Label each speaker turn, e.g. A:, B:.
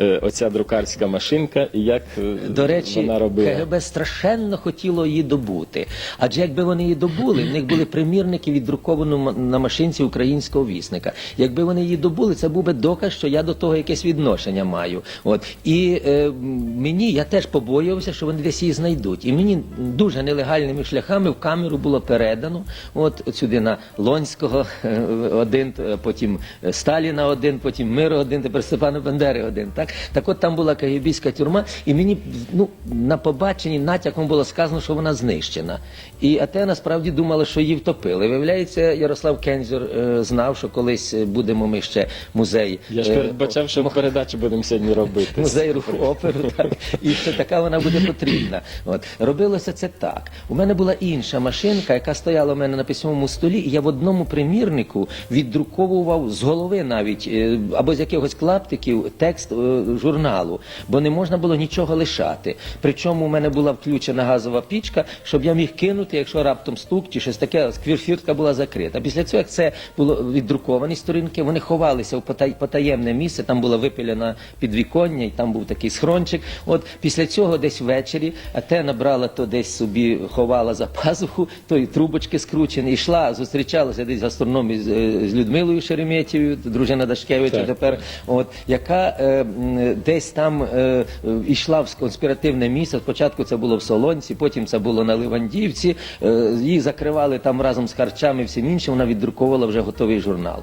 A: е, оця друкарська машинка і як е,
B: До речі,
A: вона робила.
B: КГБ страшенно хотіло її добути. Адже якби вони її добули, в них були примірники віддруковані м- на машинці українського вісника. Якби вони її добули, це був би доказ, що я до того якесь відношення маю. От і е, м, мені я теж побоювався, що вони десь її знайдуть. І мені дуже нелегальними шляхами в камеру було передано. От сюди на Лонського е, один, е, потім Сталіна один, потім Миру один, тепер Степана Бандери один. Так, так так от там була кагібійська тюрма, і мені ну на побаченні натяком було сказано, що вона знищена. І АТ насправді думала, що її втопили. Виявляється, Ярослав Кензюр е, знав, що колись е, будемо ми ще музей.
A: Я ж
B: е,
A: передбачав, що передачу будемо сьогодні робити.
B: Музей руху оперу, так і що така вона буде потрібна. От робилося це так. У мене була інша машинка, яка стояла у мене на письмовому столі, і я в одному примірнику віддруковував з голови навіть е, або з якихось клаптиків текст журналу, бо не можна було нічого лишати. Причому у мене була включена газова пічка, щоб я міг кинути, якщо раптом стук чи щось таке, сквірфіртка була закрита. Після цього, як це було віддруковані сторінки, вони ховалися в потаємне місце, там була випілена підвіконня, і там був такий схрончик. От після цього десь ввечері те набрала то десь собі ховала за пазуху, то і трубочки скручені, йшла, зустрічалася десь в гастрономі з, е, з Людмилою Шереметєвою, дружина Дашкевича тепер, от яка е, десь там е, е, йшла в конспіративне місце. Спочатку це було в Солонці, потім це було на Ливандівці. Е, її закривали там разом з харчами і всім іншим. Вона віддруковувала вже готовий журнал.